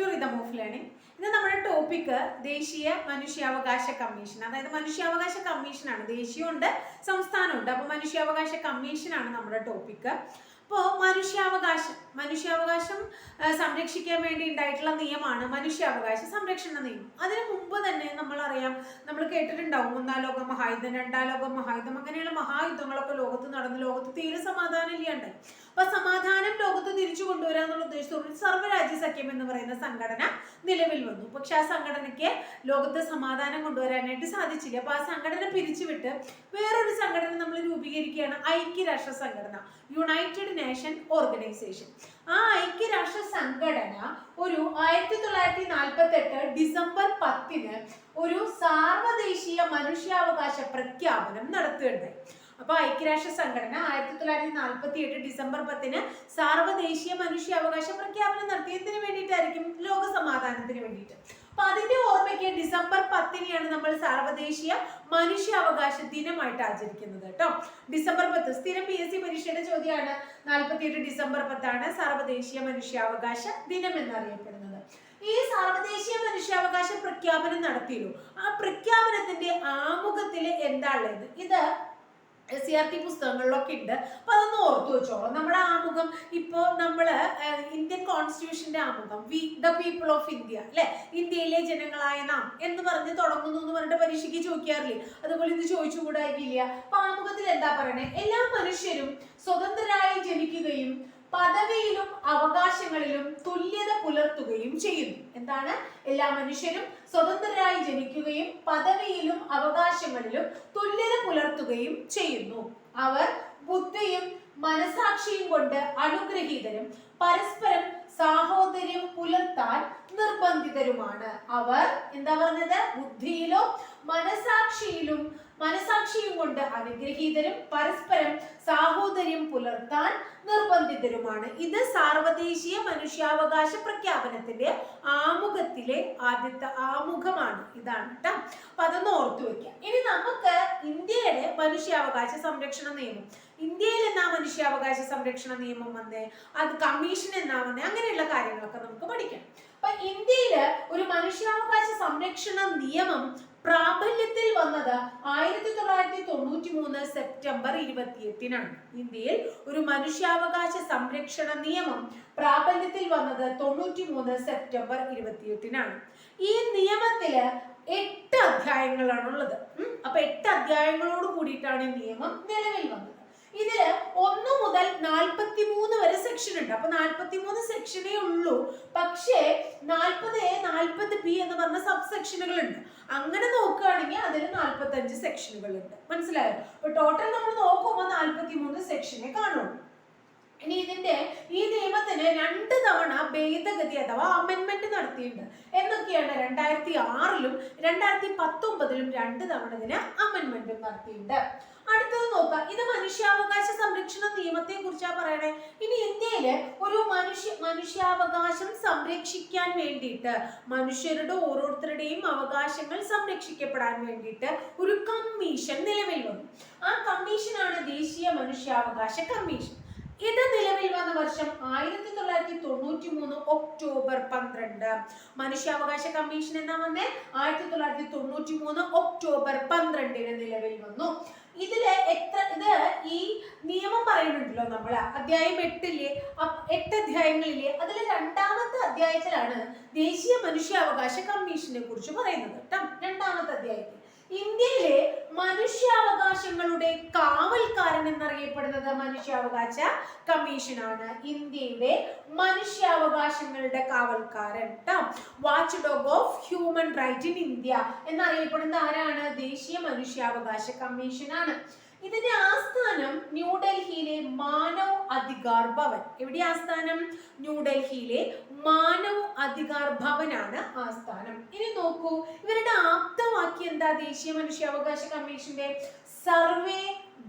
To rhythm of learning ഇന്ന് നമ്മുടെ topic ദേശീയ മനുഷ്യാവകാശ കമ്മീഷൻ. അതായത് മനുഷ്യാവകാശ കമ്മീഷനാണ് ദേശീയമുണ്ട് സംസ്ഥാനമുണ്ട്. അപ്പോൾ മനുഷ്യാവകാശ കമ്മീഷനാണ് നമ്മുടെ ടോപ്പിക്ക് അപ്പോൾ മനുഷ്യാവകാശം മനുഷ്യാവകാശം സംരക്ഷിക്കാൻ വേണ്ടി ഉണ്ടായിട്ടുള്ള നിയമമാണ് മനുഷ്യാവകാശ സംരക്ഷണ നിയമം. അതിനു മുമ്പ് തന്നെ നമ്മൾ അറിയാം നമ്മൾ കേട്ടിട്ടുണ്ടാവും ഒന്നാം ലോക മഹായുദ്ധം രണ്ടാം ലോക മഹായുദ്ധം അങ്ങനെയുള്ള മഹായുദ്ധങ്ങളൊക്കെ ലോകത്ത് നടന്ന് ലോകത്ത് തീരെ സമാധാനം ഇല്ലാണ്ട് അപ്പൊ സമാധാനം ലോകത്ത് തിരിച്ചു കൊണ്ടുവരാന്നുള്ള ഉദ്ദേശത്തോടെ സർവരാജ്യ സഖ്യം എന്ന് പറയുന്ന സംഘടന നിലവിൽ വന്നു. പക്ഷെ ആ സംഘടനയ്ക്ക് ലോകത്ത് സമാധാനം കൊണ്ടുവരാനായിട്ട് സാധിച്ചില്ല. അപ്പൊ ആ സംഘടന പിരിച്ചുവിട്ട് വേറൊരു സംഘടന നമ്മൾ രൂപീകരിക്കുകയാണ് ഐക്യരാഷ്ട്ര സംഘടന യുണൈറ്റഡ് നേഷൻ ഓർഗനൈസേഷൻ ആ ഐക്യരാഷ്ട്ര സംഘടന ഒരു ആയിരത്തി തൊള്ളായിരത്തി നാൽപ്പത്തി എട്ട് ഡിസംബർ പത്തിന് ഒരു സാർവദേശീയ മനുഷ്യാവകാശ പ്രഖ്യാപനം നടത്തുകയുണ്ടായി. അപ്പൊ ഐക്യരാഷ്ട്ര സംഘടന ആയിരത്തി തൊള്ളായിരത്തി നാൽപ്പത്തി എട്ട് ഡിസംബർ പത്തിന് സാർവദേശീയ മനുഷ്യാവകാശ പ്രഖ്യാപനം നടത്തിയതിന് വേണ്ടിയിട്ടായിരിക്കും ലോക സമാധാനത്തിന് വേണ്ടിയിട്ട്. അപ്പൊ അതിന്റെ ഓർമ്മയ്ക്ക് ഡിസംബർ പത്തിനെയാണ് നമ്മൾ സാർവദേശീയ മനുഷ്യാവകാശ ദിനമായിട്ട് ആചരിക്കുന്നത് കേട്ടോ. ഡിസംബർ പത്ത് സ്ഥിരം പി എസ് സി പരീക്ഷയുടെ ചോദ്യമാണ് നാൽപ്പത്തി എട്ട് ഡിസംബർ പത്താണ് സാർവദേശീയ മനുഷ്യാവകാശ ദിനം എന്നറിയപ്പെടുന്നത്. ഈ സാർവദേശീയ മനുഷ്യാവകാശ പ്രഖ്യാപനം നടത്തിയല്ലോ. ആ പ്രഖ്യാപനത്തിന്റെ ആമുഖത്തിൽ എന്താ ഉള്ളത്? ഇത് സി ആർ ടി പുസ്തകങ്ങളിലൊക്കെ ഉണ്ട്. അപ്പൊ അതൊന്ന് ഓർത്തു വെച്ചോളാം. നമ്മുടെ ആമുഖം ഇപ്പോൾ നമ്മൾ ഇന്ത്യൻ കോൺസ്റ്റിറ്റ്യൂഷന്റെ ആമുഖം we the people of India അല്ലെ? ഇന്ത്യയിലെ ജനങ്ങളായ നാം എന്ന് പറഞ്ഞ് തുടങ്ങുന്നു എന്ന് പറഞ്ഞിട്ട് പരീക്ഷയ്ക്ക് ചോദിക്കാറില്ലേ? അതുപോലെ ഇത് ചോദിച്ചുകൂടായില്ല അപ്പൊ ആമുഖത്തിൽ എന്താ പറയണേ? എല്ലാ മനുഷ്യരും സ്വതന്ത്രരായി ജനിക്കുകയും പദവിയിലും അവകാശങ്ങളിലും തുല്യത പുലർത്തുകയും ചെയ്യുന്നു. എന്താണ്? എല്ലാ മനുഷ്യരും സ്വതന്ത്രരായി ജനിക്കുകയും പദവിയിലും അവകാശങ്ങളിലും തുല്യത പുലർത്തുകയും ചെയ്യുന്നു. അവർ ബുദ്ധിയും മനസാക്ഷിയും കൊണ്ട് അനുഗ്രഹീതരും പരസ്പരം സാഹോദര്യം പുലർത്താൻ നിർബന്ധിതരുമാണ്. അവർ എന്താ പറഞ്ഞത്? ബുദ്ധിയിലും മനസാക്ഷിയിലും മനസാക്ഷിയും കൊണ്ട് അനുഗ്രഹീതരും പരസ്പരം സാഹോദര്യം പുലർത്താൻ നിർബന്ധിതരുമാണ്. ഇത് സാർവദേശീയ മനുഷ്യാവകാശ പ്രഖ്യാപനത്തിന്റെ ആമുഖത്തിലെ ആദ്യത്തെ ആമുഖമാണ്. ഇതാണ് കേട്ടോ അപ്പൊ അതൊന്ന് ഓർത്തു വെക്കാം. ഇനി നമുക്ക് ഇന്ത്യയുടെ മനുഷ്യാവകാശ സംരക്ഷണ നിയമം. ഇന്ത്യയിൽ എന്നാ മനുഷ്യാവകാശ സംരക്ഷണ നിയമം വന്നേ? അത് കമ്മീഷൻ എന്നാ വന്നേ? അങ്ങനെയുള്ള കാര്യങ്ങളൊക്കെ നമുക്ക് പഠിക്കാം. അപ്പൊ ഇന്ത്യയിൽ ഒരു മനുഷ്യാവകാശ സംരക്ഷണ നിയമം പ്രാബല്യത്തിൽ വന്നത് ആയിരത്തി തൊള്ളായിരത്തി തൊണ്ണൂറ്റി മൂന്ന് സെപ്റ്റംബർ ഇരുപത്തിയെട്ടിനാണ്. ഇന്ത്യയിൽ ഒരു മനുഷ്യാവകാശ സംരക്ഷണ നിയമം പ്രാബല്യത്തിൽ വന്നത് തൊണ്ണൂറ്റി മൂന്ന് സെപ്റ്റംബർ ഇരുപത്തിയെട്ടിനാണ്. ഈ നിയമത്തിൽ എട്ട് അധ്യായങ്ങളാണുള്ളത്. അപ്പൊ എട്ട് അധ്യായങ്ങളോട് കൂടിയിട്ടാണ് ഈ നിയമം നിലവിൽ വന്നത്. ഇതിൽ ഒന്ന് മുതൽ നാൽപ്പത്തി മൂന്ന് വരെ സെക്ഷൻ ഉണ്ട്. അപ്പൊ നാൽപ്പത്തി മൂന്ന് സെക്ഷനേ ഉള്ളൂ. പക്ഷേ നാൽപ്പത് എ നാൽപ്പത് ബി എന്ന് പറഞ്ഞ സബ് സെക്ഷനുകൾ ഉണ്ട്. അങ്ങനെ നോക്കുകയാണെങ്കിൽ അതിൽ നാൽപ്പത്തി അഞ്ച് സെക്ഷനുകൾ ഉണ്ട്. മനസ്സിലായോ? അപ്പൊ ടോട്ടൽ നമ്മൾ നോക്കുമ്പോൾ നാൽപ്പത്തി മൂന്ന് സെക്ഷനെ കാണുള്ളൂ ഇനി ഇതിന്റെ ഈ നിയമത്തിന് രണ്ട് തവണ ഭേദഗതി അഥവാ അമെന്മെന്റ് നടത്തിയിട്ടുണ്ട്. എന്നൊക്കെയാണ് രണ്ടായിരത്തി ആറിലും രണ്ടായിരത്തി പത്തൊമ്പതിലും രണ്ട് തവണ ഇതിന് അമെന്മെന്റ് നടത്തിയിട്ടുണ്ട്. അടുത്തത് നോക്കാം. ഇത് മനുഷ്യാവകാശ സംരക്ഷണ നിയമത്തെ കുറിച്ചാണ് പറയണേ. ഇനി ഇന്ത്യയിൽ ഒരു മനുഷ്യ മനുഷ്യാവകാശം സംരക്ഷിക്കാൻ വേണ്ടിയിട്ട് മനുഷ്യരുടെ ഓരോരുത്തരുടെയും അവകാശങ്ങൾ സംരക്ഷിക്കപ്പെടാൻ വേണ്ടിയിട്ട് ഒരു കമ്മീഷൻ നിലവിൽ വന്നു. ആ കമ്മീഷനാണ് ദേശീയ മനുഷ്യാവകാശ കമ്മീഷൻ. ഇത് നിലവിൽ വന്ന വർഷം ആയിരത്തി തൊള്ളായിരത്തി തൊണ്ണൂറ്റി മൂന്ന് ഒക്ടോബർ പന്ത്രണ്ട്. മനുഷ്യാവകാശ കമ്മീഷൻ എന്നാ വന്നേ? ആയിരത്തി തൊള്ളായിരത്തി തൊണ്ണൂറ്റി മൂന്ന് ഒക്ടോബർ പന്ത്രണ്ടിന് നിലവിൽ വന്നു. ഇതിൽ എത്ര ഇത് ഈ നിയമം പറയുന്നുണ്ടല്ലോ നമ്മൾ അധ്യായം എട്ടില്ലേ എട്ട് അധ്യായങ്ങളില്ലേ അതിൽ രണ്ടാമത്തെ അധ്യായത്തിലാണ് ദേശീയ മനുഷ്യാവകാശ കമ്മീഷനെ കുറിച്ച് പറയുന്നത് ട്ടോ. രണ്ടാമത്തെ അധ്യായത്തിൽ ഇന്ത്യയിലെ മനുഷ്യാവകാശങ്ങളുടെ കാവൽക്കാരൻ എന്നറിയപ്പെടുന്നത് മനുഷ്യാവകാശ കമ്മീഷനാണ്. ഇന്ത്യയിലെ മനുഷ്യാവകാശങ്ങളുടെ കാവൽക്കാരൻ. Watch dog of human right in India എന്നറിയപ്പെടുന്ന ആരാണ്? ദേശീയ മനുഷ്യാവകാശ കമ്മീഷനാണ്. ഇതിന്റെ ആസ്ഥാനം ന്യൂഡൽഹിയിലെ മാനവ് അധികാർ ഭവൻ എവിടെ ആസ്ഥാനം ന്യൂഡൽഹിയിലെ മാനവ് അധികാർ ഭവനാണ് ആസ്ഥാനം. ഇനി നോക്കൂ ഇവരുടെ ആപ്തവാക്യം എന്താ? ദേശീയ മനുഷ്യാവകാശ കമ്മീഷന്റെ സർവേ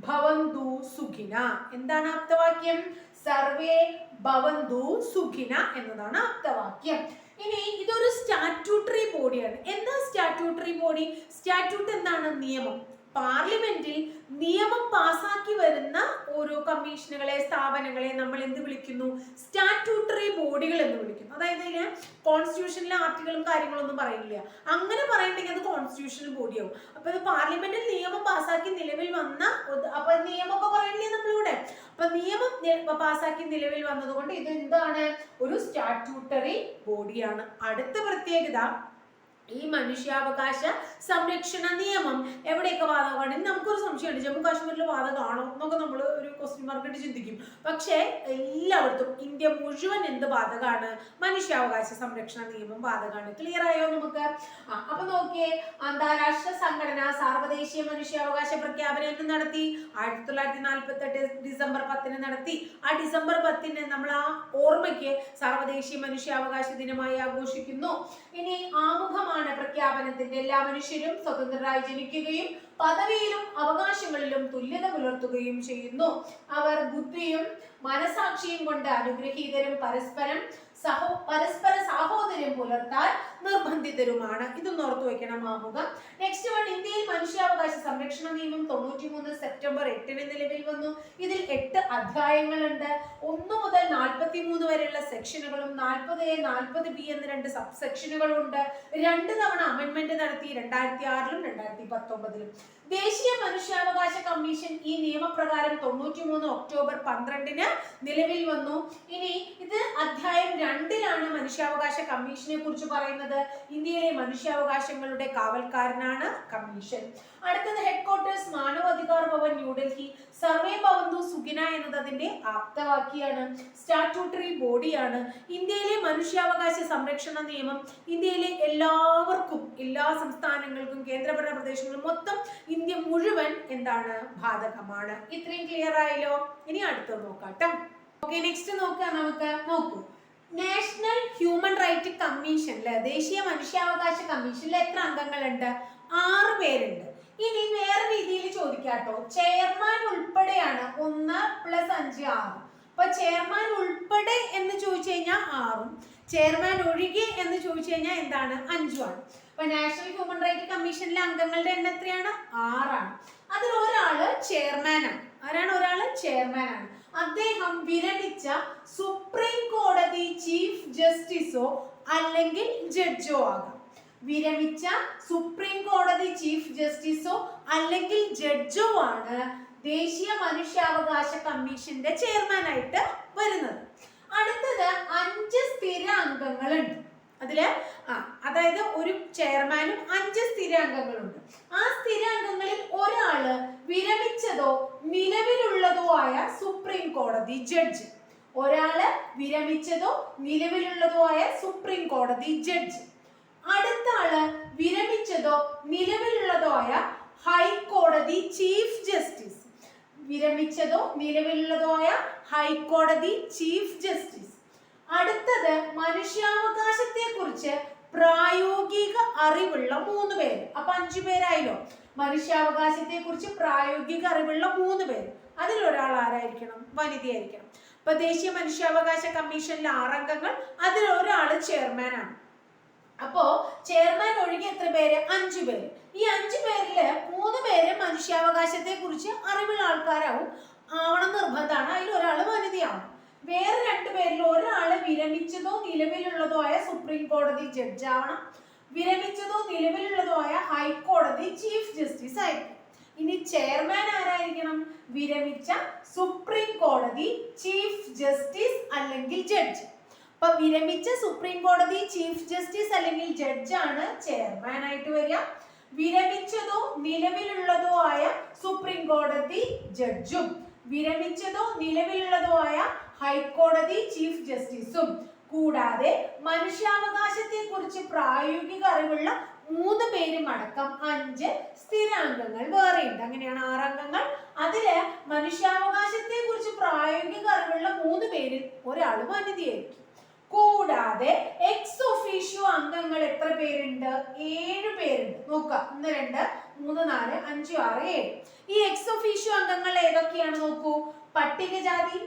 ഭവന്തു സുഖിന. എന്താണ് ആപ്തവാക്യം? സർവേ ഭവന്തു സുഖിന എന്നതാണ് ആപ്തവാക്യം. ഇനി ഇതൊരു സ്റ്റാറ്റ്യൂട്ടറി ബോഡിയാണ്. എന്താ സ്റ്റാറ്റ്യൂട്ടറി ബോഡി? സ്റ്റാറ്റ്യൂട്ട് എന്താണ്? നിയമം. പാർലമെന്റിൽ നിയമം പാസാക്കി വരുന്ന ഓരോ കമ്മീഷനുകളെ സ്ഥാപനങ്ങളെ നമ്മൾ എന്ത് വിളിക്കുന്നു? സ്റ്റാറ്റ്യൂട്ടറി ബോഡികൾ എന്ന് വിളിക്കുന്നു. അതായത് ഇതിന് കോൺസ്റ്റിറ്റ്യൂഷനിലെ ആർട്ടിക്കിളും കാര്യങ്ങളൊന്നും പറയുന്നില്ല. അങ്ങനെ പറയുന്നെങ്കിൽ അത് കോൺസ്റ്റിറ്റ്യൂഷണൽ ബോഡിയാവും അപ്പൊ ഇത് പാർലമെന്റിൽ നിയമം പാസാക്കി നിലവിൽ വന്ന അപ്പൊ നിയമമൊക്കെ പറയില്ലേ നമ്മളിവിടെ? അപ്പൊ നിയമം പാസാക്കി നിലവിൽ വന്നതുകൊണ്ട് ഇത് എന്താണ്? ഒരു സ്റ്റാറ്റ്യൂട്ടറി ബോഡിയാണ്. അടുത്ത പ്രത്യേകത ഈ മനുഷ്യാവകാശ സംരക്ഷണ നിയമം എവിടെയൊക്കെ ബാധകമാണ് ഇനി നമുക്കൊരു സംശയമുണ്ട് ജമ്മു കാശ്മീരിൽ ബാധകമാണോ എന്നൊക്കെ നമ്മൾ ഒരു ക്വസ്റ്റ്യൻ മാർക്ക് ഇട്ട് ചിന്തിക്കും. പക്ഷേ എല്ലായിടത്തും ഇന്ത്യ മുഴുവൻ എന്ത് ബാധകമാണ് മനുഷ്യാവകാശ സംരക്ഷണ നിയമം ബാധകമാണ് ക്ലിയർ ആയോ നമുക്ക്? ആ അപ്പൊ നോക്കിയേ അന്താരാഷ്ട്ര സംഘടന സാർവദേശീയ മനുഷ്യാവകാശ പ്രഖ്യാപനം എന്ന് നടത്തി. ആയിരത്തി തൊള്ളായിരത്തി നാൽപ്പത്തി എട്ട് ഡിസംബർ പത്തിന് നടത്തി. ആ ഡിസംബർ പത്തിന് നമ്മൾ ആ ഓർമ്മയ്ക്ക് സാർവദേശീയ മനുഷ്യാവകാശ ദിനമായി ആഘോഷിക്കുന്നു. ഇനി ആമുഖമാണ് പ്രഖ്യാപനത്തിന്റെ എല്ലാ മനുഷ്യരും സ്വതന്ത്രരായി ജനിക്കുകയും പദവിയിലും അവകാശങ്ങളിലും തുല്യത പുലർത്തുകയും ചെയ്യുന്നു. അവർ ബുദ്ധിയും മനസാക്ഷിയും കൊണ്ട് അനുഗ്രഹീതരും പരസ്പരം സഹോ പരസ്പര സാഹോദര്യം പുലർത്താൻ നിർബന്ധിതരുമാണ്. ഇതൊന്ന് ഓർത്തു വെക്കണം ആമുഖം. നെക്സ്റ്റ് വൺ ഇന്ത്യയിൽ മനുഷ്യാവകാശ സംരക്ഷണ നിയമം തൊണ്ണൂറ്റി മൂന്ന് സെപ്റ്റംബർ എട്ടിന് നിലവിൽ വന്നു. ഇതിൽ എട്ട് അധ്യായങ്ങളുണ്ട്. ഒന്ന് മുതൽ നാൽപ്പത്തി മൂന്ന് വരെയുള്ള സെക്ഷനുകളും നാൽപ്പത് എ നാൽപ്പത് ബി എന്ന രണ്ട് സബ് സെക്ഷനുകളും ഉണ്ട്. രണ്ട് തവണ അമെന്റ്മെന്റ് നടത്തി രണ്ടായിരത്തി ആറിലും രണ്ടായിരത്തി പത്തൊമ്പതിലും ദേശീയ മനുഷ്യാവകാശ കമ്മീഷൻ ഈ നിയമപ്രകാരം തൊണ്ണൂറ്റി മൂന്ന് ഒക്ടോബർ പന്ത്രണ്ടിന് നിലവിൽ വന്നു. ഇനി ഇത് അധ്യായം രണ്ടിലാണ് മനുഷ്യാവകാശ കമ്മീഷനെ കുറിച്ച് പറയുന്നത്. ഇന്ത്യയിലെ മനുഷ്യാവകാശങ്ങളുടെ കാവൽക്കാരനാണ് കമ്മീഷൻ. അടുത്തത് ഹെഡ്ക്വാർട്ടേഴ്സ് മാനവാധികാർ ഭവൻ ന്യൂഡൽഹി. സർവേ ഭവന്തു സുഖിന എന്നത് അതിന്റെ ആപ്തവാക്യാണ്. സ്റ്റാറ്റ്യൂട്ടറി ബോഡിയാണ്. ഇന്ത്യയിലെ മനുഷ്യാവകാശ സംരക്ഷണ നിയമം ഇന്ത്യയിലെ എല്ലാവർക്കും എല്ലാ സംസ്ഥാനങ്ങൾക്കും കേന്ദ്രഭരണ പ്രദേശങ്ങളും മൊത്തം ഇന്ത്യ മുഴുവൻ എന്താണ്? ബാധകമാണ്. ഇത്രയും ക്ലിയർ ആയല്ലോ? ഇനി അടുത്തത് നോക്കാം കേട്ടോ ഓക്കെ നെക്സ്റ്റ് നോക്കാം നമുക്ക്. നോക്കൂ. നാഷണൽ ഹ്യൂമൻ റൈറ്റ് കമ്മീഷനിൽ ദേശീയ മനുഷ്യാവകാശ കമ്മീഷനിൽ എത്ര അംഗങ്ങളുണ്ട്? ആറ് പേരുണ്ട്. ഇനി വേറെ രീതിയിൽ ചോദിക്കാട്ടോ ചെയർമാൻ ഉൾപ്പെടെയാണ് ഒന്ന് പ്ലസ് അഞ്ച് ആറ്. അപ്പൊ ചെയർമാൻ ഉൾപ്പെടെ എന്ന് ചോദിച്ചു കഴിഞ്ഞാൽ ആറും. ചെയർമാൻ ഒഴികെ എന്ന് ചോദിച്ചു കഴിഞ്ഞാൽ എന്താണ്? അഞ്ചുമാണ് അപ്പൊ നാഷണൽ ഹ്യൂമൻ റൈറ്റ് കമ്മീഷനിലെ അംഗങ്ങളുടെ എണ്ണം എത്രയാണ്? ആറാണ്. അതിൽ ഒരാൾ ചെയർമാനാണ് ആരാണ് ഒരാൾ? ചെയർമാനാണ് അദ്ദേഹം വിരമിച്ച ജസ്റ്റിസോ അല്ലെങ്കിൽ ജഡ്ജോ ആകാം. വിരമിച്ച സുപ്രീം കോടതി ചീഫ് ജസ്റ്റിസോ അല്ലെങ്കിൽ ജഡ്ജോ ആണ് ദേശീയ മനുഷ്യാവകാശ കമ്മീഷന്റെ ചെയർമാനായിട്ട് വരുന്നത്. അടുത്തത് അഞ്ച് സ്ഥിര അംഗങ്ങളുണ്ട്. അതിൽ ആ അതായത് ഒരു ചെയർമാനും അഞ്ച് സ്ഥിര അംഗങ്ങളുണ്ട്. ആ സ്ഥിര അംഗങ്ങളിൽ ഒരാൾ വിരമിച്ചതോ നിലവിലുള്ളതോ ആയ സുപ്രീം കോടതി ജഡ്ജ് ഒരാൾ വിരമിച്ചതോ നിലവിലുള്ളതോ ആയ സുപ്രീം കോടതി ജഡ്ജ്. അടുത്ത ആൾ വിരമിച്ചതോ നിലവിലുള്ളതോ ആയ ഹൈക്കോടതി ചീഫ് ജസ്റ്റിസ്. വിരമിച്ചതോ നിലവിലുള്ളതോ ആയ ഹൈക്കോടതി ചീഫ് ജസ്റ്റിസ്. അടുത്തത് മനുഷ്യാവകാശത്തെ കുറിച്ച് പ്രായോഗിക അറിവുള്ള മൂന്ന് പേര്. അപ്പൊ അഞ്ചു പേരായല്ലോ. മനുഷ്യാവകാശത്തെ കുറിച്ച് പ്രായോഗിക അറിവുള്ള മൂന്ന് പേര്. അതിലൊരാൾ ആരായിരിക്കണം? വനിതയായിരിക്കണം. അപ്പൊ ദേശീയ മനുഷ്യാവകാശ കമ്മീഷനിലെ ആറംഗങ്ങൾ അതിൽ ഒരാൾ ചെയർമാനാണ് അപ്പോ ചെയർമാൻ ഒഴികെ എത്ര പേര്? അഞ്ചു പേര്. ഈ അഞ്ചു പേരിൽ മൂന്ന് പേര് മനുഷ്യാവകാശത്തെ കുറിച്ച് അറിവുള്ള ആൾക്കാരാവും. ആവണം നിർബന്ധമാണ്. അതിൽ ഒരാൾ വനിതയാവും. വേറെ രണ്ടു പേരിൽ ഒരാൾ വിരമിച്ചതോ നിലവിലുള്ളതോ ആയ സുപ്രീം കോടതി ജഡ്ജാവണം. വിരമിച്ചതോ നിലവിലുള്ളതോ ആയ ഹൈക്കോടതി ചീഫ് ജസ്റ്റിസ് ആയിരിക്കും. ഇനി ചെയർമാൻ ആരായിരിക്കണം? വിരമിച്ച സുപ്രീം കോടതി ചീഫ് ജസ്റ്റിസ് അല്ലെങ്കിൽ ജഡ്ജ് അപ്പൊ വിരമിച്ച സുപ്രീം കോടതി ചീഫ് ജസ്റ്റിസ് അല്ലെങ്കിൽ ജഡ്ജാണ് ചെയർമാൻ ആയിട്ട് വരിക. വിരമിച്ചതോ നിലവിലുള്ളതോ ആയ സുപ്രീം കോടതി ജഡ്ജും വിരമിച്ചതോ നിലവിലുള്ളതോ ആയ ഹൈക്കോടതി ചീഫ് ജസ്റ്റിസും കൂടാതെ മനുഷ്യാവകാശത്തെ കുറിച്ച് പ്രായോഗിക അറിവുള്ള മൂന്ന് പേരും അടക്കം അഞ്ച് സ്ഥിരാംഗങ്ങൾ വേറെയുണ്ട്. അങ്ങനെയാണ് ആറംഗങ്ങൾ. അതിൽ മനുഷ്യാവകാശത്തെ കുറിച്ച് പ്രായോഗിക അറിവുള്ള മൂന്ന് പേരിൽ ഒരാൾ വനിതയായിരിക്കും കൂടാതെ എക്സ് ഒഫീഷ്യോ അംഗങ്ങൾ എത്ര പേരുണ്ട്? ഏഴ് പേരുണ്ട്. നോക്കാം ഒന്ന് രണ്ട് മൂന്ന് നാല് അഞ്ച് ആറ് ഏഴ്. ഈ എക്സ് ഒഫീഷ്യോ അംഗങ്ങൾ ഏതൊക്കെയാണ് നോക്കൂ? പട്ടികജാതി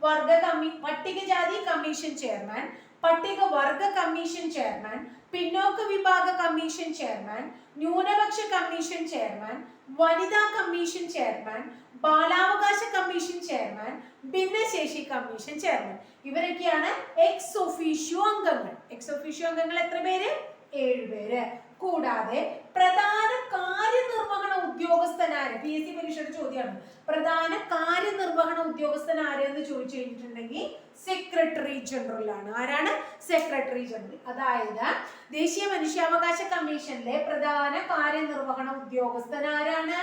വർഗ കമ്മി പട്ടികജാതി കമ്മീഷൻ ചെയർമാൻ പട്ടികവർഗ കമ്മീഷൻ ചെയർമാൻ പിന്നോക്ക വിഭാഗ കമ്മീഷൻ ചെയർമാൻ ന്യൂനപക്ഷ കമ്മീഷൻ ചെയർമാൻ വനിതാ കമ്മീഷൻ ചെയർമാൻ ബാലാവകാശ കമ്മീഷൻ ചെയർമാൻ ഭിന്നശേഷി കമ്മീഷൻ ചെയർമാൻ. ഇവരൊക്കെയാണ് എക്സ് ഒഫീഷ്യോ അംഗങ്ങൾ. എക്സ് ഒഫീഷ്യോ അംഗങ്ങൾ എത്ര പേര്? ഏഴുപേര് കൂടാതെ പ്രധാന കാര്യനിർവഹണ ഉദ്യോഗസ്ഥനാര് പി എസ് സി പരീക്ഷയുടെ ചോദ്യമാണ്. പ്രധാന കാര്യനിർവഹണ ഉദ്യോഗസ്ഥൻ ആരെന്ന് ചോദിച്ചു കഴിഞ്ഞിട്ടുണ്ടെങ്കിൽ സെക്രട്ടറി ജനറൽ ആണ്. ആരാണ്? സെക്രട്ടറി ജനറൽ അതായത് ദേശീയ മനുഷ്യാവകാശ കമ്മീഷനിലെ പ്രധാന കാര്യനിർവഹണ ഉദ്യോഗസ്ഥൻ ആരാണ്?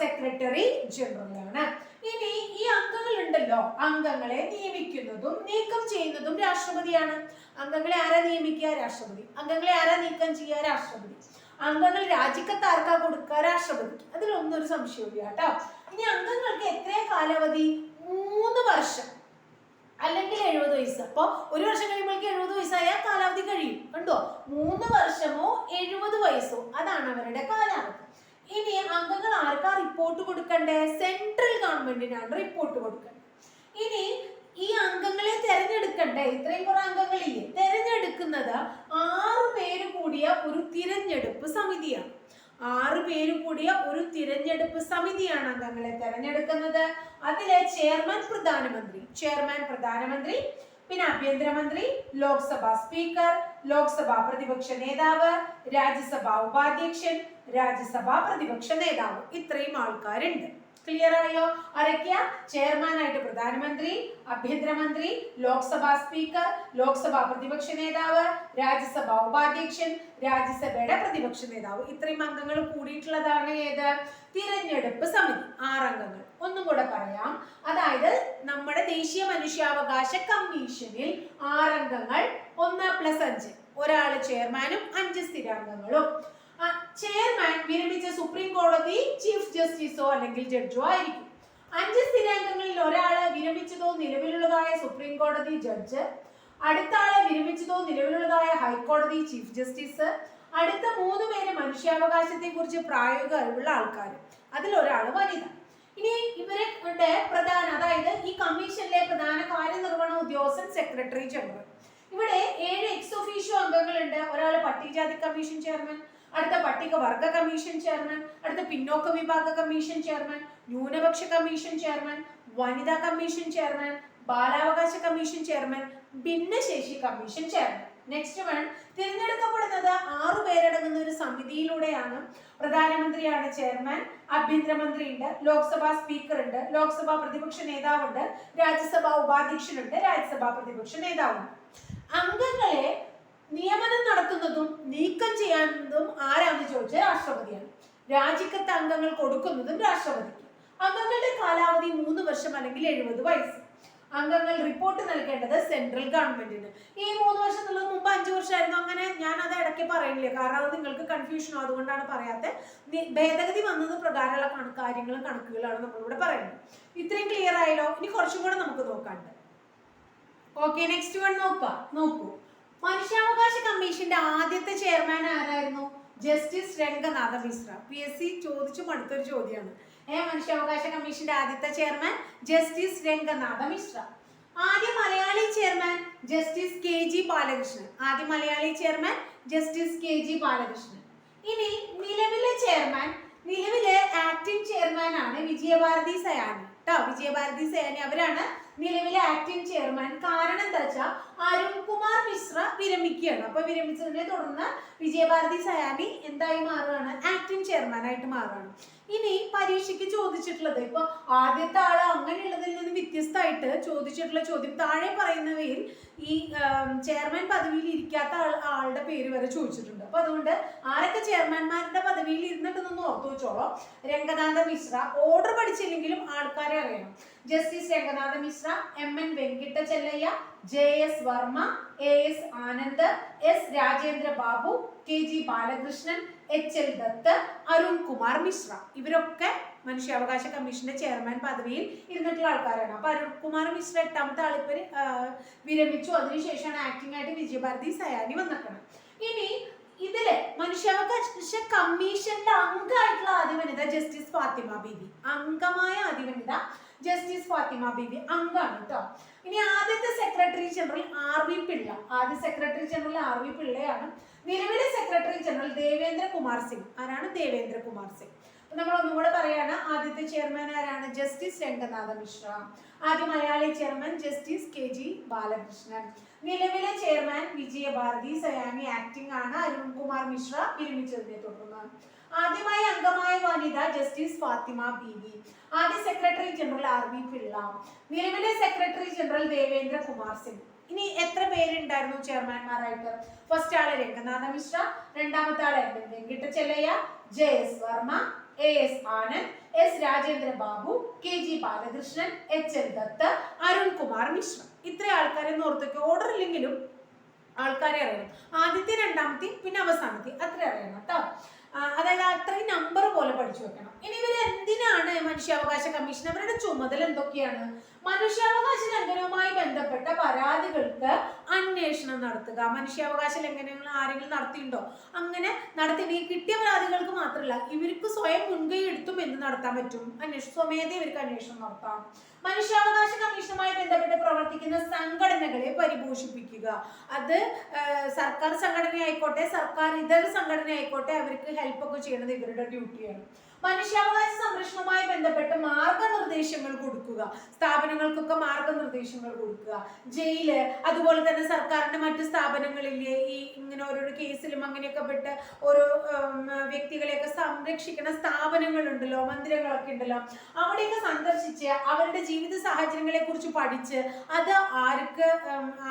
സെക്രട്ടറി ജനറൽ ആണ്. ഇനി ഈ അംഗങ്ങൾ ഉണ്ടല്ലോ അംഗങ്ങളെ നിയമിക്കുന്നതും നീക്കം ചെയ്യുന്നതും രാഷ്ട്രപതിയാണ്. അംഗങ്ങളെ ആരാ നിയമിക്കുക? രാഷ്ട്രപതി. അംഗങ്ങളെ ആരാ നീക്കം ചെയ്യുക? രാഷ്ട്രപതി. അംഗങ്ങൾ രാജിക്കത്ത് ആർക്കാ കൊടുക്കുക? രാഷ്ട്രപതിക്ക് അതിലൊന്നും ഒരു സംശയമില്ല കേട്ടോ. ഇനി അംഗങ്ങൾക്ക് എത്ര കാലാവധി? മൂന്ന് വർഷം. അല്ലെങ്കിൽ എഴുപത് വയസ്സ്. അപ്പോൾ ഒരു വർഷം കഴിയുമ്പോഴേക്ക് എഴുപത് വയസ്സായാൽ കാലാവധി കഴിയും. കണ്ടോ? മൂന്ന് വർഷമോ എഴുപത് വയസ്സോ? അതാണ് അവരുടെ കാലാവധി. ഇനി അംഗങ്ങൾ ആർക്കാ റിപ്പോർട്ട് കൊടുക്കണ്ടേ? സെൻട്രൽ ഗവൺമെന്റിനാണ് റിപ്പോർട്ട് കൊടുക്കേണ്ടത് ഇനി ഈ അംഗങ്ങളെ തിരഞ്ഞെടുക്കണ്ടേ? ഇത്രയും കുറെ അംഗങ്ങളില്ലേ? തിരഞ്ഞെടുക്കുന്നത് ആറു പേര് കൂടിയ ഒരു തിരഞ്ഞെടുപ്പ് സമിതിയാണ് ആറ് പേര് കൂടിയ ഒരു തിരഞ്ഞെടുപ്പ് സമിതിയാണ് അംഗങ്ങളെ തെരഞ്ഞെടുക്കുന്നത്. അതിലെ ചെയർമാൻ പ്രധാനമന്ത്രി ചെയർമാൻ പ്രധാനമന്ത്രി പിന്നെ ആഭ്യന്തരമന്ത്രി ലോക്സഭാ സ്പീക്കർ ലോക്സഭാ പ്രതിപക്ഷ നേതാവ് രാജ്യസഭാ ഉപാധ്യക്ഷൻ രാജ്യസഭാ പ്രതിപക്ഷ നേതാവ്. ഇത്രയും ആൾക്കാരുണ്ട്. ക്ലിയർ ആയോ? ആരൊക്കെയാ? ചെയർമാൻ ആയിട്ട് പ്രധാനമന്ത്രി ആഭ്യന്തരമന്ത്രി ലോക്സഭാ സ്പീക്കർ ലോക്സഭാ പ്രതിപക്ഷ നേതാവ് രാജ്യസഭാ ഉപാധ്യക്ഷൻ രാജ്യസഭയുടെ പ്രതിപക്ഷ നേതാവ്. ഇത്രയും അംഗങ്ങൾ കൂടിയിട്ടുള്ളതാണ് ഏത്? തിരഞ്ഞെടുപ്പ് സമിതി. ആറംഗങ്ങൾ. ഒന്നും കൂടെ പറയാം. അതായത് നമ്മുടെ ദേശീയ മനുഷ്യാവകാശ കമ്മീഷനിൽ ആറംഗങ്ങൾ ഒന്ന് പ്ലസ് അഞ്ച്. ഒരാൾ ചെയർമാനും അഞ്ച് സ്ഥിരാംഗങ്ങളും. ചെയർമാൻ വിരമിച്ച സുപ്രീം കോടതി ചീഫ് ജസ്റ്റിസോ അല്ലെങ്കിൽ ജഡ്ജോ ആയിരിക്കും. അഞ്ച് സ്ഥിരാംഗങ്ങളിൽ ഒരാൾ വിരമിച്ചതോ നിലവിലുള്ളതായ സുപ്രീം കോടതി ജഡ്ജ് അടുത്ത ആളെ വിരമിച്ചതോ നിലവിലുള്ളതായ ഹൈക്കോടതി ചീഫ് ജസ്റ്റിസ് അടുത്ത മൂന്ന് പേര് മനുഷ്യാവകാശത്തെ കുറിച്ച് പ്രായോഗിക അറിവുള്ള ആൾക്കാർ അതിൽ ഒരാൾ വനിത. ഇനി ഇവരുടെ പ്രധാന അതായത് ഈ കമ്മീഷനിലെ പ്രധാന കാര്യനിർവഹണ ഉദ്യോഗസ്ഥൻ സെക്രട്ടറി ജനറൽ. ഇവിടെ ഏഴ് എക്സ് ഒഫീഷ്യോ അംഗങ്ങളുണ്ട്. ഒരാൾ പട്ടികജാതി കമ്മീഷൻ ചെയർമാൻ അടുത്ത പട്ടിക വർഗ കമ്മീഷൻ ചെയർമാൻ അടുത്ത പിന്നോക്ക വിഭാഗ കമ്മീഷൻ ചെയർമാൻ ന്യൂനപക്ഷ കമ്മീഷൻ ചെയർമാൻ വനിതാ കമ്മീഷൻ ചെയർമാൻ ബാലാവകാശ കമ്മീഷൻ ചെയർമാൻ ഭിന്നശേഷി കമ്മീഷൻ ചെയർമാൻ. നെക്സ്റ്റ് വൺ തിരഞ്ഞെടുക്കപ്പെടുന്നത് ആറു പേരടങ്ങുന്ന ഒരു സമിതിയിലൂടെയാണ്. പ്രധാനമന്ത്രിയാണ് ചെയർമാൻ ആഭ്യന്തരമന്ത്രി ഉണ്ട് ലോക്സഭാ സ്പീക്കർ ഉണ്ട് ലോക്സഭാ പ്രതിപക്ഷ നേതാവുണ്ട് രാജ്യസഭാ ഉപാധ്യക്ഷനുണ്ട് രാജ്യസഭാ പ്രതിപക്ഷ നേതാവുണ്ട്. അംഗങ്ങളെ നിയമനം നടത്തുന്നതും നീക്കം ചെയ്യാവുന്നതും ആരാന്ന് ചോദിച്ചാൽ രാഷ്ട്രപതിയാണ്. രാജിക്കത്ത് അംഗങ്ങൾ കൊടുക്കുന്നതും രാഷ്ട്രപതിക്ക്. അംഗങ്ങളുടെ കാലാവധി മൂന്ന് വർഷം അല്ലെങ്കിൽ എഴുപത് വയസ്സ്. അംഗങ്ങൾ റിപ്പോർട്ട് നൽകേണ്ടത് സെൻട്രൽ ഗവൺമെന്റിന് ഈ മൂന്ന് വർഷം എന്നുള്ളത് മുമ്പ് അഞ്ചു വർഷമായിരുന്നു. അങ്ങനെ ഞാൻ അത് ഇടയ്ക്ക് പറയുന്നില്ല കാരണം അത് നിങ്ങൾക്ക് കൺഫ്യൂഷൻ അതുകൊണ്ടാണ് പറയാത്തത് ഭേദഗതി വന്നത് പ്രകാരമുള്ള കാര്യങ്ങളും കണക്കുകളാണ് നമ്മളിവിടെ പറയുന്നത്. ഇത്രയും ക്ലിയർ ആയല്ലോ? ഇനി കുറച്ചും കൂടെ നമുക്ക് നോക്കാണ്ട്. ഓക്കെ നെക്സ്റ്റ് വൺ നോക്കാം. നോക്കൂ. മനുഷ്യാവകാശ കമ്മീഷന്റെ ആദ്യത്തെ ചെയർമാൻ ആരായിരുന്നു? Justice Ranganatha Mishra. P S C ചോദിച്ചു മടുത്തൊരു ചോദ്യമാണ്. ഏ മനുഷ്യാവകാശ കമ്മീഷന്റെ ആദ്യത്തെ ചെയർമാൻ ജസ്റ്റിസ് രംഗനാഥ മിശ്ര. ആദ്യ Malayali chairman justice K G Balakrishnan. ആദ്യ Malayali chairman justice K G Balakrishnan. ഇനി നിലവിലെ ചെയർമാൻ നിലവിലെ ആക്ടിംഗ് ചെയർമാൻ ആണ് വിജയഭാരതി സയാനി. കേട്ടോ വിജയഭാരതി സയാനി അവരാണ് നിലവിലെ ആക്ടിംഗ് ചെയർമാൻ കാരണം എന്താ വെച്ചാൽ അരുൺകുമാർ മിശ്ര വിരമിക്കുകയാണ്. അപ്പൊ വിരമിച്ചതിനെ തുടർന്ന് വിജയഭാരതി സയാനി എന്തായി മാറുകയാണ്? ആക്ടിംഗ് ചെയർമാൻ ആയിട്ട് മാറുകയാണ്. ഇനി പരീക്ഷയ്ക്ക് ചോദിച്ചിട്ടുള്ളത് ഇപ്പൊ ആദ്യത്തെ ആൾ അങ്ങനെയുള്ളതിൽ നിന്ന് വ്യത്യസ്തമായിട്ട് ചോദിച്ചിട്ടുള്ള ചോദ്യം താഴെ പറയുന്നവയിൽ ഈ ചെയർമാൻ പദവിയിൽ ഇരിക്കാത്ത ആൾ ആളുടെ പേര് വരെ ചോദിച്ചിട്ടുണ്ട്. അപ്പൊ അതുകൊണ്ട് ആരൊക്കെ ചെയർമാൻമാരുടെ പദവിയിൽ ഇരുന്നിട്ടുണ്ടെന്ന് ഓർത്തു വെച്ചോളോ. രംഗനാഥ മിശ്ര. ഓർഡർ പഠിച്ചില്ലെങ്കിലും ആൾക്കാരെ അറിയണം. Justice Ranganatha Mishra M N Venkata Chelliah J S Verma A S Anand S Rajendra Babu K G Balakrishnan H L Dattu Arun Kumar Mishra. ഇവരൊക്കെ മനുഷ്യാവകാശ കമ്മീഷന്റെ ചെയർമാൻ പദവിയിൽ ഇരുന്നിട്ടുള്ള ആൾക്കാരാണ്. അപ്പൊ അരുൺ കുമാർ മിശ്ര എട്ടാമത്തെ ആളിപ്പോ വിരമിച്ചു. അതിനുശേഷമാണ് ആക്ടിംഗ് ആയിട്ട് വിജയഭാരതി സയാനി വന്നിട്ടുണ്ട് ഇനി ഇതിൽ മനുഷ്യാവകാശ കമ്മീഷന്റെ അംഗമായിട്ടുള്ള ആദ്യ വനിത ജസ്റ്റിസ് ഫാത്തിമ ബീബി അംഗമായ ആദ്യ വനിത ജസ്റ്റിസ് ഫാത്തിമ ബീബി അംഗമാണ് കേട്ടോ ഇനി ആദ്യത്തെ secretary general R V Pillai. ആദ്യ സെക്രട്ടറി ജനറൽ ആർ വി പിള്ളയാണ്. നിലവിലെ സെക്രട്ടറി ജനറൽ ദേവേന്ദ്ര കുമാർ സിംഗ്. ആരാണ് ദേവേന്ദ്ര കുമാർ സിംഗ്? നമ്മൾ ഒന്നും കൂടെ പറയാണ് ആദ്യത്തെ ചെയർമാൻ ആരാണ്? ജസ്റ്റിസ് രംഗനാഥ മിശ്ര. ആദ്യ Malayali chairman justice K G Balakrishnan. നിലവിലെ ചെയർമാൻ വിജയഭാരതി സയാനി ആക്ടിംഗ് ആണ് അരുൺകുമാർ മിശ്ര. വിരമിച്ചതിനെ തുടർന്ന് ആദ്യമായി അംഗമായ വനിത ജസ്റ്റിസ് ഫാത്തിമ ബീവി. ആദ്യ secretary general R V Pillai. നിലവിലെ സെക്രട്ടറി ജനറൽ ദേവേന്ദ്ര കുമാർ സിംഗ്. ഇനി എത്ര പേരുണ്ടായിരുന്നു ചെയർമാൻമാരായിട്ട്? ഫസ്റ്റ് ആൾ രംഗനാഥ മിശ്ര രണ്ടാമത്തെ ആൾ M N Venkatachaliah J S Verma A S Anand S Rajendra Babu K G Balakrishnan H N Dattu Arun Kumar Mishra. ഇത്ര ആൾക്കാരെ ഓർത്തൊക്കെ ഓർഡർ ഇല്ലെങ്കിലും ആൾക്കാരെ അറിയണം. ആദ്യത്തെ രണ്ടാമത്തെ പിന്നെ അവസാനത്തെ. അത്ര അറിയണം കേട്ടോ. അതായത് അത്രയും നമ്പർ പോലെ പഠിച്ചു വെക്കണം. ഇനി ഇവർ എന്തിനാണ് മനുഷ്യാവകാശ കമ്മീഷൻ അവരുടെ ചുമതല എന്തൊക്കെയാണ്? മനുഷ്യാവകാശ ലംഘനവുമായി ബന്ധപ്പെട്ട പരാതികൾക്ക് അന്വേഷണം നടത്തുക. മനുഷ്യാവകാശ ലംഘനങ്ങൾ ആരെങ്കിലും നടത്തിയിട്ടുണ്ടോ? അങ്ങനെ നടത്തി ഈ കിട്ടിയ പരാതികൾക്ക് മാത്രമല്ല ഇവർക്ക് സ്വയം മുൻകൈ എടുത്തും എന്ത് നടത്താൻ പറ്റും? അന്വേഷണം സ്വമേധ ഇവർക്ക് അന്വേഷണം നടത്താം. മനുഷ്യാവകാശ കമ്മീഷനുമായി ബന്ധപ്പെട്ട് പ്രവർത്തിക്കുന്ന സംഘടനകളെ പരിപോഷിപ്പിക്കുക. അത് സർക്കാർ സംഘടന ആയിക്കോട്ടെ സർക്കാർ ഇതര സംഘടന ആയിക്കോട്ടെ അവർക്ക് ഹെൽപ്പ് ഒക്കെ ചെയ്യുന്നത് ഇവരുടെ ഡ്യൂട്ടിയാണ് മനുഷ്യാവകാശ സംരക്ഷണവുമായി ബന്ധപ്പെട്ട് മാർഗനിർദ്ദേശങ്ങൾ കൊടുക്കുക. സ്ഥാപനങ്ങൾക്കൊക്കെ മാർഗനിർദ്ദേശങ്ങൾ കൊടുക്കുക. ജയിൽ അതുപോലെ തന്നെ സർക്കാരിന്റെ മറ്റു സ്ഥാപനങ്ങളിലെ ഈ ഇങ്ങനെ ഓരോരോ കേസിലും അങ്ങനെയൊക്കെ പെട്ട് ഓരോ വ്യക്തികളെയൊക്കെ സംരക്ഷിക്കുന്ന സ്ഥാപനങ്ങളുണ്ടല്ലോ മന്ദിരങ്ങളൊക്കെ ഉണ്ടല്ലോ. അവിടെയൊക്കെ സന്ദർശിച്ച് അവരുടെ ജീവിത സാഹചര്യങ്ങളെ കുറിച്ച് പഠിച്ച് അത് ആർക്ക്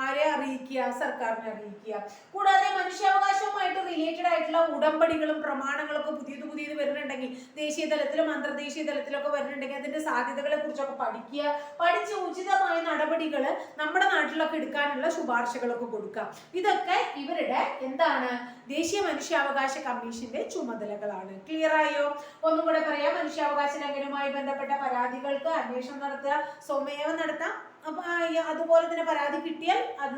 ആരെ അറിയിക്കുക സർക്കാരിനെ അറിയിക്കുക. കൂടാതെ മനുഷ്യാവകാശവുമായിട്ട് റിലേറ്റഡ് ആയിട്ടുള്ള ഉടമ്പടികളും പ്രമാണങ്ങളൊക്കെ പുതിയത് പുതിയത് വരുന്നുണ്ടെങ്കിൽ ദേശീയ തലത്തിലും അന്തർദേശീയ തലത്തിലൊക്കെ വരുന്നുണ്ടെങ്കിൽ അതിന്റെ സാധ്യതകളെ കുറിച്ചൊക്കെ പഠിക്കുക പഠിച്ച് ഉചിതമായ നടപടികൾ നമ്മുടെ നാട്ടിലൊക്കെ എടുക്കാനുള്ള ശുപാർശകളൊക്കെ കൊടുക്കുക. ഇതൊക്കെ ഇവരുടെ എന്താണ്? ദേശീയ മനുഷ്യാവകാശ കമ്മീഷന്റെ ചുമതലകളാണ്. ക്ലിയർ ആയോ? ഒന്നും കൂടെ പറയാം. മനുഷ്യാവകാശ ലംഘനവുമായി ബന്ധപ്പെട്ട പരാതികൾക്ക് അന്വേഷണം നടത്തുക സ്വമേവം നടത്താം. അതുപോലെ തന്നെ പരാതി കിട്ടിയാൽ അത്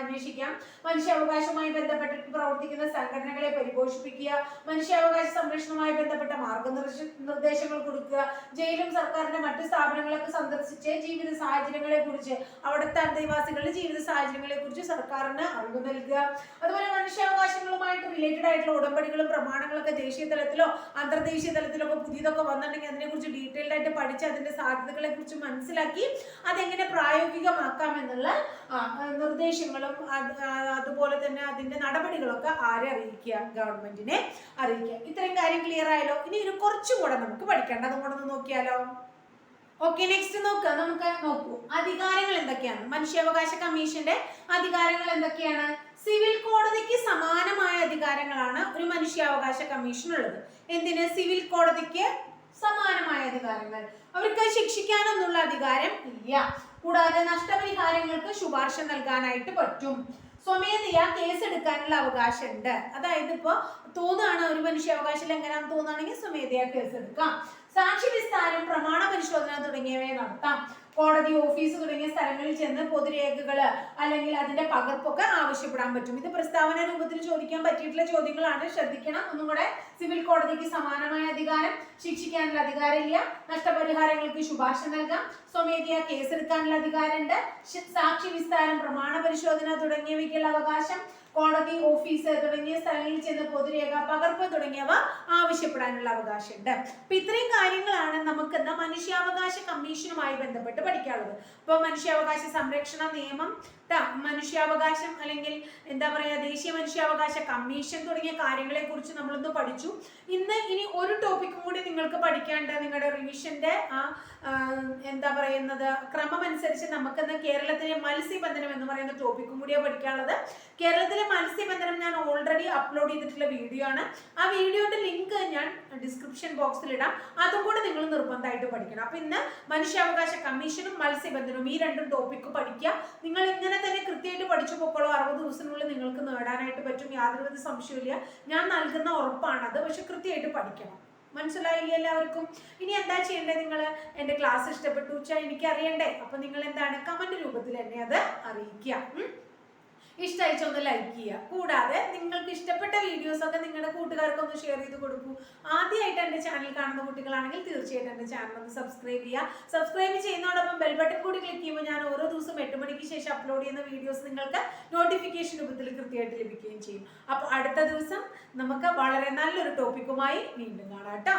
അന്വേഷിക്കാം. മനുഷ്യാവകാശവുമായി ബന്ധപ്പെട്ട് പ്രവർത്തിക്കുന്ന സംഘടനകളെ പരിപോഷിപ്പിക്കുക മനുഷ്യാവകാശ സംരക്ഷണവുമായി ബന്ധപ്പെട്ട മാർഗനിർദ്ദേശ നിർദ്ദേശങ്ങൾ കൊടുക്കുക ജയിലും സർക്കാരിന്റെ മറ്റു സ്ഥാപനങ്ങളൊക്കെ സന്ദർശിച്ച് ജീവിത സാഹചര്യങ്ങളെ കുറിച്ച് അവിടുത്തെ അന്തേവാസികളുടെ ജീവിത സാഹചര്യങ്ങളെ കുറിച്ച് സർക്കാരിന് അറിവ് നൽകുക. അതുപോലെ മനുഷ്യാവകാശങ്ങളുമായിട്ട് റിലേറ്റഡ് ആയിട്ടുള്ള ഉടമ്പടികളും പ്രമാണങ്ങളൊക്കെ ദേശീയ തലത്തിലോ അന്തർദേശീയ തലത്തിലോ ഒക്കെ പുതിയതൊക്കെ വന്നിട്ടുണ്ടെങ്കിൽ അതിനെക്കുറിച്ച് ഡീറ്റെയിൽഡ് ആയിട്ട് പഠിച്ച് അതിന്റെ സാധ്യതകളെ കുറിച്ച് മനസ്സിലാക്കി അതെങ്ങനെ പ്രായോഗികമാക്കാമെന്നുള്ള നിർദ്ദേശങ്ങളും അതുപോലെ തന്നെ അതിന്റെ നടപടികളൊക്കെ ആരെ അറിയിക്കുക? ഗവൺമെന്റിനെ അറിയിക്കുക. ഇത്രയും കാര്യം ക്ലിയർ ആയാലോ ഇനി ഒരു കുറച്ചും കൂടെ നമുക്ക് പഠിക്കേണ്ട. അതും കൂടെ ഒന്ന് നോക്കിയാലോ? ഓക്കെ നെക്സ്റ്റ് നോക്കുക നമുക്ക് നോക്കൂ. അധികാരങ്ങൾ എന്തൊക്കെയാണ്? മനുഷ്യാവകാശ കമ്മീഷന്റെ അധികാരങ്ങൾ എന്തൊക്കെയാണ്? സിവിൽ കോടതിക്ക് സമാനമായ അധികാരങ്ങളാണ് ഒരു മനുഷ്യാവകാശ കമ്മീഷനുള്ളത്. എന്തിന്? സിവിൽ കോടതിക്ക് സമാനമായ അധികാരങ്ങൾ. അവർക്ക് ശിക്ഷിക്കാനൊന്നുള്ള അധികാരം ഇല്ല. കൂടാതെ നഷ്ടപരിഹാരങ്ങൾക്ക് ശുപാർശ നൽകാനായിട്ട് പറ്റും. സ്വമേധയാ കേസ് എടുക്കാനുള്ള അവകാശമുണ്ട്. അതായത് ഇപ്പോ തോന്നുകയാണ് ഒരു മനുഷ്യാവകാശ ലംഘനം തോന്നുകയാണെങ്കിൽ സ്വമേധയാ കേസ് എടുക്കാം സാക്ഷി വിസ്താരം പ്രമാണ പരിശോധന തുടങ്ങിയവയെ നടത്താം. കോടതി ഓഫീസ് തുടങ്ങിയ സ്ഥലങ്ങളിൽ ചെന്ന് പൊതുരേഖകൾ അല്ലെങ്കിൽ അതിന്റെ പകർപ്പൊക്കെ ആവശ്യപ്പെടാൻ പറ്റും. ഇത് പ്രസ്താവന രൂപത്തിൽ ചോദിക്കാൻ പറ്റിയിട്ടുള്ള ചോദ്യങ്ങളാണ്. ശ്രദ്ധിക്കണം. ഒന്നും കൂടെ സിവിൽ കോടതിക്ക് സമാനമായ അധികാരം ശിക്ഷിക്കാനുള്ള അധികാരമില്ല നഷ്ടപരിഹാരങ്ങൾക്ക് ശുപാർശ നൽകാം. സ്വമേധയാ കേസെടുക്കാനുള്ള അധികാരമുണ്ട്. സാക്ഷി വിസ്താരം പ്രമാണ പരിശോധന തുടങ്ങിയവയ്ക്കുള്ള അവകാശം. കോടതി ഓഫീസ് തുടങ്ങിയ സ്ഥലങ്ങളിൽ ചെന്ന് പൊതുരേഖ പകർപ്പ് തുടങ്ങിയവ ആവശ്യപ്പെടാനുള്ള അവകാശമുണ്ട്. അപ്പൊ ഇത്രയും കാര്യങ്ങളാണ് മനുഷ്യാവകാശ കമ്മീഷനുമായി ബന്ധപ്പെട്ട് പഠിക്കാനുള്ളത് അപ്പോൾ മനുഷ്യാവകാശ സംരക്ഷണ നിയമം മനുഷ്യാവകാശം അല്ലെങ്കിൽ എന്താ പറയുക ദേശീയ മനുഷ്യാവകാശ കമ്മീഷൻ തുടങ്ങിയ കാര്യങ്ങളെ കുറിച്ച് നമ്മളൊന്ന് പഠിച്ചു. ഇന്ന് ഇനി ഒരു ടോപ്പിക്കും കൂടി നിങ്ങൾക്ക് പഠിക്കാണ്ട് നിങ്ങളുടെ റിവിഷന്റെ എന്താ പറയുന്നത് ക്രമം അനുസരിച്ച് നമുക്കിന്ന് കേരളത്തിലെ മത്സ്യബന്ധനം എന്ന് പറയുന്ന ടോപ്പിക്കും കൂടിയാണ് പഠിക്കാനുള്ളത്. കേരളത്തിലെ മത്സ്യബന്ധനം ഞാൻ ഓൾറെഡി അപ്ലോഡ് ചെയ്തിട്ടുള്ള വീഡിയോ ആണ്. ആ വീഡിയോന്റെ ലിങ്ക് ഞാൻ ഡിസ്ക്രിപ്ഷൻ ബോക്സിൽ ഇടാം. അതും കൂടെ നിങ്ങൾ നിർബന്ധമായിട്ട് പഠിക്കണം. അപ്പൊ ഇന്ന് മനുഷ്യാവകാശ കമ്മീഷനും മത്സ്യബന്ധനവും ഈ രണ്ടും ടോപ്പിക്ക് പഠിക്കുക. നിങ്ങൾ ഇങ്ങനെ തന്നെ കൃത്യമായിട്ട് പഠിച്ചു പോക്കോളൂ. അറുപത് ദിവസത്തിനുള്ളിൽ നിങ്ങൾക്ക് നേടാനായിട്ട് പറ്റും. യാതൊരുവിധ സംശയമില്ല ഞാൻ നൽകുന്ന ഉറപ്പാണത് പക്ഷെ കൃത്യമായിട്ട് പഠിക്കണം. മനസ്സിലായില്ലേ എല്ലാവർക്കും? ഇനി എന്താ ചെയ്യേണ്ടത് നിങ്ങൾ എന്റെ ക്ലാസ് ഇഷ്ടപ്പെട്ടു. വെച്ചാൽ എനിക്ക് അറിയണ്ടേ അപ്പൊ നിങ്ങൾ എന്താണ് കമന്റ് രൂപത്തിൽ എന്നെ അത് അറിയിക്കുക? ഇഷ്ടമായിച്ച ഒന്ന് ലൈക്ക് ചെയ്യുക. കൂടാതെ നിങ്ങൾക്ക് ഇഷ്ടപ്പെട്ട വീഡിയോസ് ഒക്കെ നിങ്ങളുടെ കൂട്ടുകാർക്ക് ഒന്ന് ഷെയർ ചെയ്ത് കൊടുക്കൂ. ആദ്യമായിട്ട് എന്റെ ചാനൽ കാണുന്ന കുട്ടികളാണെങ്കിൽ തീർച്ചയായിട്ടും എന്റെ ചാനൽ ഒന്ന് സബ്സ്ക്രൈബ് ചെയ്യുക. സബ്സ്ക്രൈബ് ചെയ്യുന്നതോടൊപ്പം ബെൽ ബട്ടൺ കൂടി ക്ലിക്ക് ചെയ്യുമ്പോൾ ഞാൻ ഓരോ ദിവസം എട്ട് മണിക്ക് ശേഷം അപ്ലോഡ് ചെയ്യുന്ന വീഡിയോസ് നിങ്ങൾക്ക് നോട്ടിഫിക്കേഷൻ രൂപത്തിൽ കൃത്യമായിട്ട് ലഭിക്കുകയും ചെയ്യും. അപ്പോൾ അടുത്ത ദിവസം നമുക്ക് വളരെ നല്ലൊരു ടോപ്പിക്കുമായി വീണ്ടും കാണാം കേട്ടോ.